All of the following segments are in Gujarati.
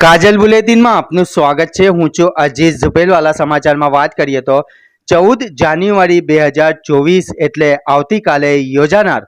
કાજલ બુલેટિનમાં આપનું સ્વાગત છે. હું છું અજીત ઝુબેલવાલા સમાચારમાં વાત કરીએ તો ચૌદ જાન્યુઆરી બે હજાર ચોવીસ એટલે આવતીકાલે યોજાનાર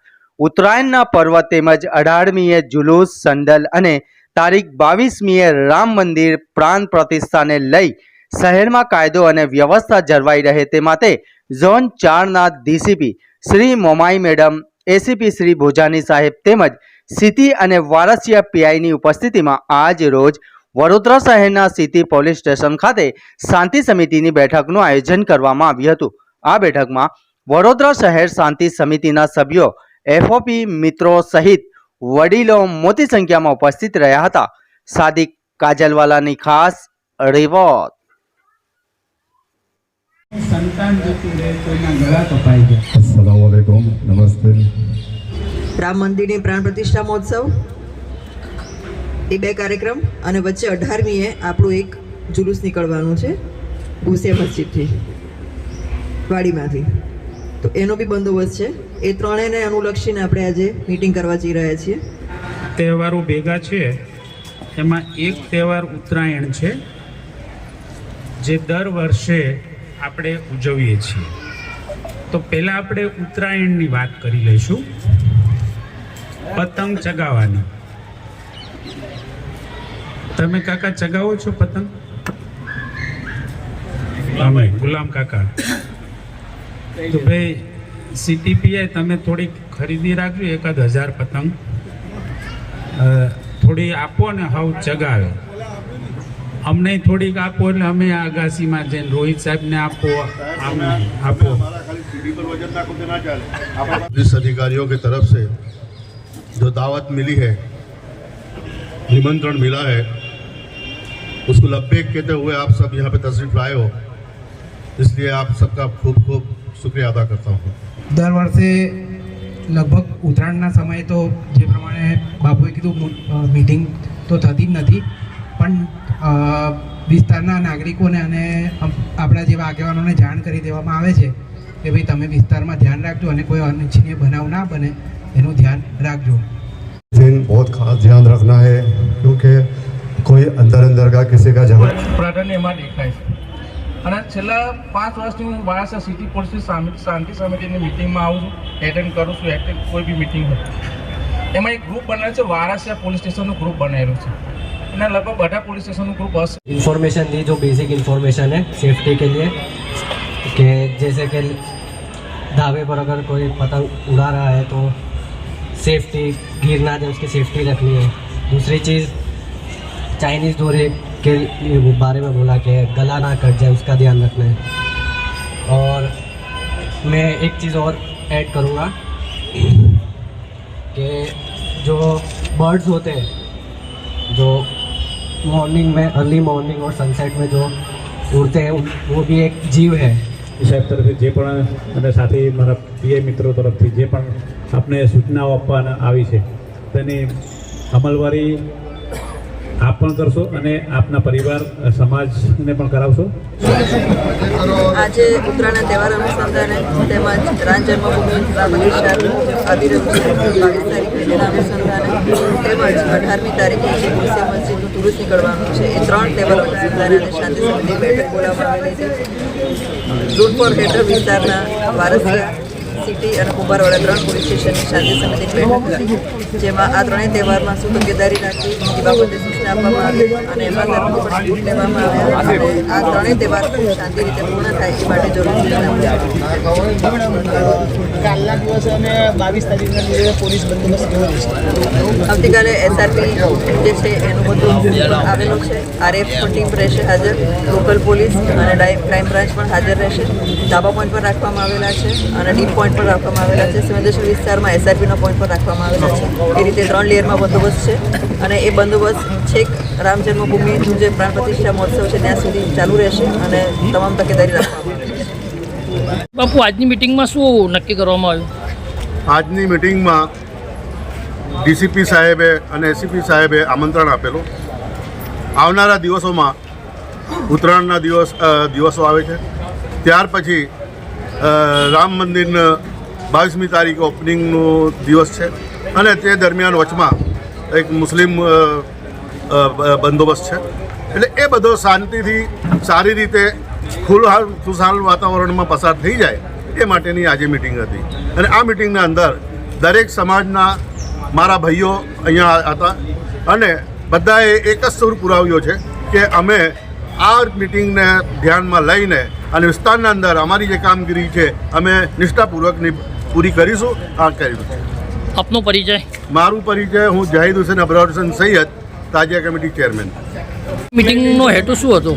ઉત્તરાયણના પર્વ તેમજ અઢારમીએ જુલુસ, સંડલ અને તારીખ બાવીસમીએ રામ મંદિર પ્રાણ પ્રતિષ્ઠાને લઈ શહેરમાં કાયદો અને વ્યવસ્થા જળવાઈ રહે તે માટે ઝોન ચારના DCP Shri Momai madam, ACP Shri Bhojani સાહેબ તેમજ સિટી અને વારસિયા પીઆઈની ઉપસ્થિતિમાં આજ રોજ વડોદરા શહેરના સિટી પોલીસ સ્ટેશન ખાતે શાંતિ સમિતિની બેઠકનું આયોજન કરવામાં આવ્યું હતું. આ બેઠકમાં વડોદરા શહેર શાંતિ સમિતિના સભ્યો એફઓપી મિત્રો સહિત વડીલો મોટી સંખ્યામાં ઉપસ્થિત રહ્યા હતા. સાદિક કાજલવાલાની ખાસ રિપોર્ટ. સંતાન જતું રહે કોઈના ગળા કપાઈ ગયા. અસલામ નમસ્તે. રામ મંદિરની પ્રાણ પ્રતિષ્ઠા મહોત્સવ. એ બે કાર્યક્રમ અને વચ્ચે અઢારમીએ આપણું એક જુલુસ નીકળવાનું છે ભૂસે મસ્જિદથી, વાડીમાંથી. તો એનો બી બંદોબસ્ત છે. એ ત્રણેયને અનુલક્ષીને આપણે આજે મિટિંગ કરવા જઈ રહ્યા છીએ. તહેવારો ભેગા છે. એમાં એક તહેવાર ઉત્તરાયણ છે, જે દર વર્ષે આપણે ઉજવીએ છીએ. તો પહેલાં આપણે ઉત્તરાયણની વાત કરી લઈશું. પતંગ ચગાવવાની. તમે કાકા ચગાવો છો પતંગ અમે ગુલામ કાકા તો ભાઈ સીટીપીઆઈ તમે થોડીક ખરીદી રાખજો એકાદ હજાર પતંગ અ, થોડી આપો ને હાવ ચગાવે અમને થોડીક આપો એટલે અમે આ અગાસીમાં જઈને રોહિત સાહેબને આપો આમ આપો पुलिस अधिकारियों की तरफ से जो दावत मिली है निमंत्रण मिला है उसको लब्बेक कहते हुए आप सब यहाँ पे तशरीफ लाए हो इसलिए आप सबका खूब खूब शुक्रिया अदा करता हूँ દર વર્ષે લગભગ ઉત્તરાયણના સમયે તો જે પ્રમાણે બાપુએ કીધું મિટિંગ તો થતી જ નથી પણ અ, વિસ્તારના નાગરિકોને અને અમ- આપણા જેવા આગેવાનોને જાણ કરી દેવામાં આવે છે કે ભાઈ તમે વિસ્તારમાં ધ્યાન રાખજો અને કોઈ અનિચ્છનીય બનાવ ના બને એનું ધ્યાન રાખજો दिन बहुत खास ध्यान रखना है क्योंकि कोई अंदर अंदर का किसी का झगड़ा પ્રાધાન્ય એમાં દેખાય છે અને છેલ્લા પાંચ વર્ષથી હું વારાસા સિટી પોલીસની સામે શાંતિ સમિતિની મિટિંગમાં આવું છું એટેન્ડ કરું છું એટેન્ડ કોઈ બી મિટિંગ હોય એમાં એક ગ્રુપ બનાવ્યું છે વારાસિયા પોલીસ સ્ટેશનનું ગ્રુપ બનાવેલું છે એના લગભગ બધા પોલીસ સ્ટેશનનું ગ્રુપ હશે इन्फॉर्मेशन दी जो बेसिक इन्फॉर्मेशन है सेफ्टी के लिए कि जैसे कि ढाबे पर अगर कोई पतंग उड़ा रहा है तो सेफ्टी गिर ना जाए उसकी सेफ्टी रखनी है दूसरी चीज़ चाइनीज़ डोरे के बारे में बोला कि गला ना कट जाए उसका ध्यान रखना है और मैं एक चीज़ और ऐड करूँगा कि जो बर्ड्स होते हैं जो मॉर्निंग में अर्ली मॉर्निंग और सनसेट में जो उड़ते हैं उन- वो भी एक जीव है સાહેબ તરફથી જે પણ અને સાથે મારા પીઆઈ મિત્રો તરફથી જે પણ આપને સૂચનાઓ આપવાના આવી છે તેની અમલવારી આપ પણ કરશો અને આપના પરિવાર સમાજને પણ કરાવશો. આજે ઉત્તરાયણના તહેવાર અનુસંધાને તેમજ રામ જન્મભૂમિ બાવીસ તારીખે અનુસંધાને તેમજ અઢારમી તારીખે મુસ્લિમ મસ્જિદનું તુરુસ નીકળવાનું છે, એ ત્રણ તહેવાર અનુસંધાને અને શાંતિ સમિતિ બેઠક બોલાવવામાં આવેલી છે. ઝોન ફોર હેઠળ વિસ્તારના વારસિયા સિટી અને કુંભારવાડા ત્રણ પોલીસ સ્ટેશનની શાંતિ બેઠક જેમાં આ ત્રણેય તહેવારમાં શું તકેદારી રાખવી બાબતે સૂચના આપવામાં આવી અને એમાં ધર્મો પર લેવામાં આવ્યા અને આ ત્રણેય તહેવાર ખૂબ શાંતિ રીતે પૂર્ણ થાય એ માટે જરૂરી આવતીકાલે એસઆરપી જે છે એનું બધું આવેલું છે. આરએફ ટીમ રહેશે હાજર. લોકલ પોલીસ અને ક્રાઇમ બ્રાન્ચ પણ હાજર રહેશે. ધાબા પોઈન્ટ પર રાખવામાં આવેલા છે અને ડીપ પોઈન્ટ પર રાખવામાં આવેલા છે. સિમંદેશ્વર વિસ્તારમાં એસઆરપીનો પોઈન્ટ પણ રાખવામાં આવેલો છે. એ રીતે ત્રણ લેયરમાં બંદોબસ્ત છે અને એ બંદોબસ્ત છેક રામ જન્મભૂમિનું જે પ્રાણ પ્રતિષ્ઠા મહોત્સવ છે ત્યાં સુધી ચાલુ રહેશે અને તમામ તકેદારી રાખવામાં આવે છે બાપુ આજની મિટિંગમાં શું નક્કી કરવામાં આવ્યું? આજની મિટિંગમાં ડીસીપી સાહેબે અને એસીપી સાહેબે આમંત્રણ આપેલું. આવનારા દિવસોમાં ઉત્તરાયણના દિવસ દિવસો આવે છે. ત્યાર પછી રામ મંદિરના બાવીસમી તારીખે ઓપનિંગનો દિવસ છે. અને તે દરમિયાન વચમાં એક મુસ્લિમ બંદોબસ્ત છે. એટલે એ બધો શાંતિથી સારી રીતે ખુલહાલ, ખુશહાલ વાતાવરણમાં પસાર થઈ જાય એ માટેની આજે મિટિંગ હતી. અને આ મિટિંગના અંદર દરેક સમાજના મારા ભાઈઓ અહીંયા હતા. અને બધાએ એક જ સુર પુરાવ્યો છે કે અમે આ મિટિંગને ધ્યાનમાં લઈને અને વિસ્તારના અંદર અમારી જે કામગીરી છે અમે નિષ્ઠાપૂર્વકની પૂરી કરીશું. આ કર્યું આપનો પરિચય? મારું પરિચય હું જાહિદ હુસેન અબરાર હુસેન સૈયદ તાજિયા કમિટી ચેરમેન. મિટિંગનો હેતુ શું હતો?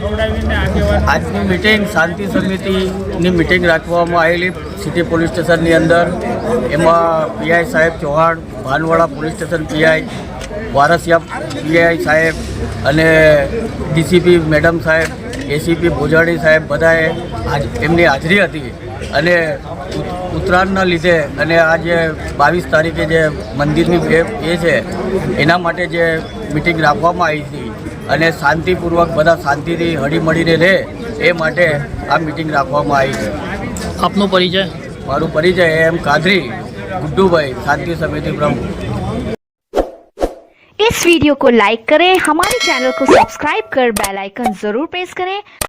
આજની મિટિંગ શાંતિ સમિતિની મિટિંગ રાખવામાં આવેલી સિટી પોલીસ સ્ટેશનની અંદર. એમાં પીઆઈ સાહેબ Chauhan, Bhanwada police station PI Varasiya PI સાહેબ અને ડીસીપી મેડમ સાહેબ એસીપી ભોજાડી સાહેબ બધાએ એમની હાજરી હતી. અને ઉત્તરાયણના લીધે અને આ જે બાવીસ તારીખે જે મંદિરની એ એ છે, એના માટે જે મિટિંગ રાખવામાં આવી હતી. અને શાંતિપૂર્વક બધા શાંતિથી હળીમળીને રહે એ માટે આ મિટિંગ રાખવામાં આવી છે આપનો પરિચય મારું પરિચય એમ કાદરી ગુડ્ડુભાઈ શાંતિ સમિતિ પ્રમુખ इस वीडियो को लाइक करें हमारे चैनल को सब्सक्राइब कर बेल आइकन जरूर प्रेस करें